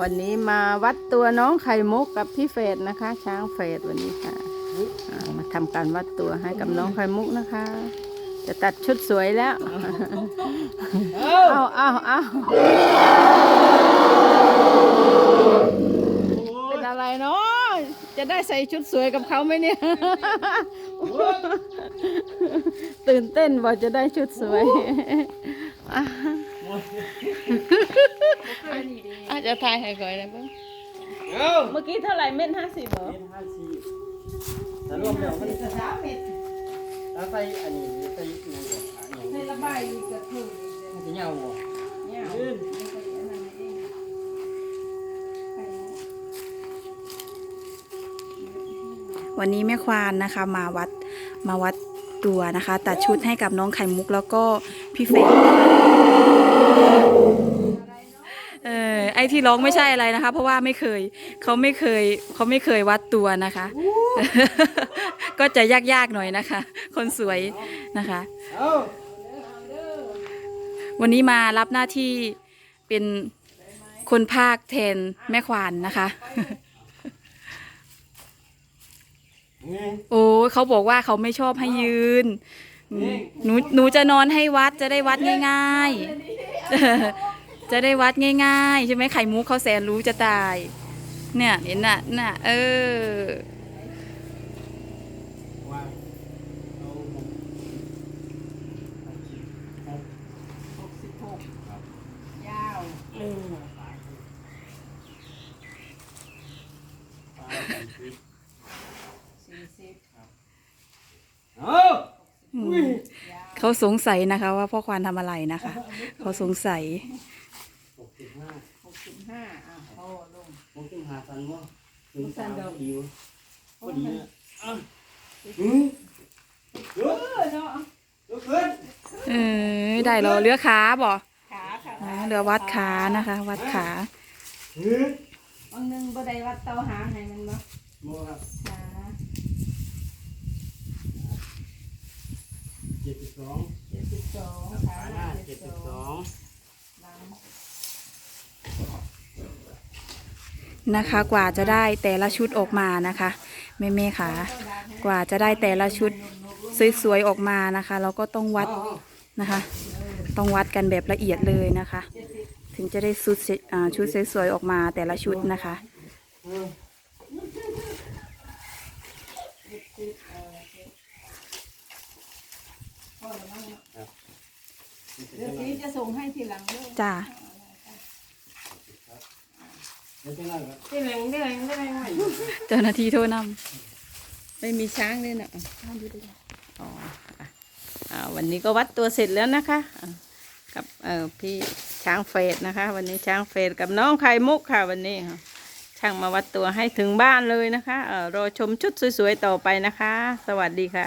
วันนี้มาวัดตัวน้องไข่มุกกับพี่เฟดนะคะ ช้างเฟดวันนี้ค่ะอ่ามาทำการวัดตัวให้กับน้องไข่มุกนะคะ จะตัดชุดสวยแล้ว เอาเอาเอาเป็นอะไรเนาะ จะได้ใส่ชุดสวยกับเขาไหมเนี่ย ตื่นเต้นบอกจะได้ชุดสวยอะอาจจะทายให้ก่อนนะเพิ่งเอาเมื่อกี้เท่าไหร่เม็ดห้าสิบเหรอเม็ดห้าสิบแต่รวมแล้วมันแล้วใส่อันนี้ใส่หยังก่อนอันนี้ระบายกระถุงมันจะเหงาบ่เนี่ย ขึ้น วันนี้แม่ควานนะคะมาวัดมาวัดตัวนะคะ ตัดชุดให้กับน้องไข่มุกแล้วก็พี่เฟรเออไอที่ร้องไม่ใช่อะไรนะคะ เพราะว่าไม่เคยเขาไม่เคยเขาไม่เคยวัดตัวนะคะ ก็จะยากๆหน่อยนะคะ คนสวยนะคะ วันนี้มารับหน้าที่เป็นคนภาคแทนแม่ควานนะคะ นี่ โอ้ยเขาบอกว่าเขาไม่ชอบให้ยืนอืมหนูหนูจะนอนให้วัดจะได้วัดง่ายๆ จะได้วัดง่ายๆ ใช่ไหมไข่มุกเขาแสนรู้จะตาย เนี่ยเห็นน่ะน่ะเออ สิบหกยาวเออตายตายสิบสี่สิบเอาอืมเขาสงสัยนะคะ ว่าพ่อควานทำอะไรนะคะ เขาสงสัย หกสิบห้าหกสิบห้าอะโอ้ลงหกสิบห้าสันบ่ถึงบ่สัสานมดอกพอดีวะพอดีนะอะอืมเยอะเออเนาะเยอะขึ้นเออได้เหรอเลือขาบ่ขาค่ะอ่าเรือวัดขานะคะ วัดขาเฮ้ยบางหนึงบ่ได้วัดเตาหางให้มันบ่โมครับขา เจ็ด สองเจ็ดสิบสองขาขาหหน้าน้าเจ็เจ็ดดสิสิบบสสอองงหลังนะคะ กว่าจะได้แต่ละชุดออกมานะคะแม่เม่ค่ะ กว่าจะได้แต่ละชุดสวยๆออกมานะคะ เราก็ต้องวัดนะคะ ต้องวัดกันแบบละเอียดเลยนะคะ ถึงจะได้ชุดเสอ่าชุดสวยๆออกมาแต่ละชุดนะคะ เออ เดี๋ยวนี้จะส่งให้ทีหลังด้วยจ้าเดี๋ยวจะนั่งครับทีหลังได้ไหมได้ไหมเจ้าหน้าที่โทรนไม่มีช้างเลยนะอ๋ออะอ่าวันนี้ก็วัดตัวเสร็จแล้วนะคะอะกับเอ่อพี่ช้างเฟดนะคะ วันนี้ช้างเฟดกับน้องไข่มุกค่ะวันนี้ค่ะช่างมาวัดตัวให้ถึงบ้านเลยนะคะเอ่อรอชมชุดสวยๆต่อไปนะคะ สวัสดีค่ะ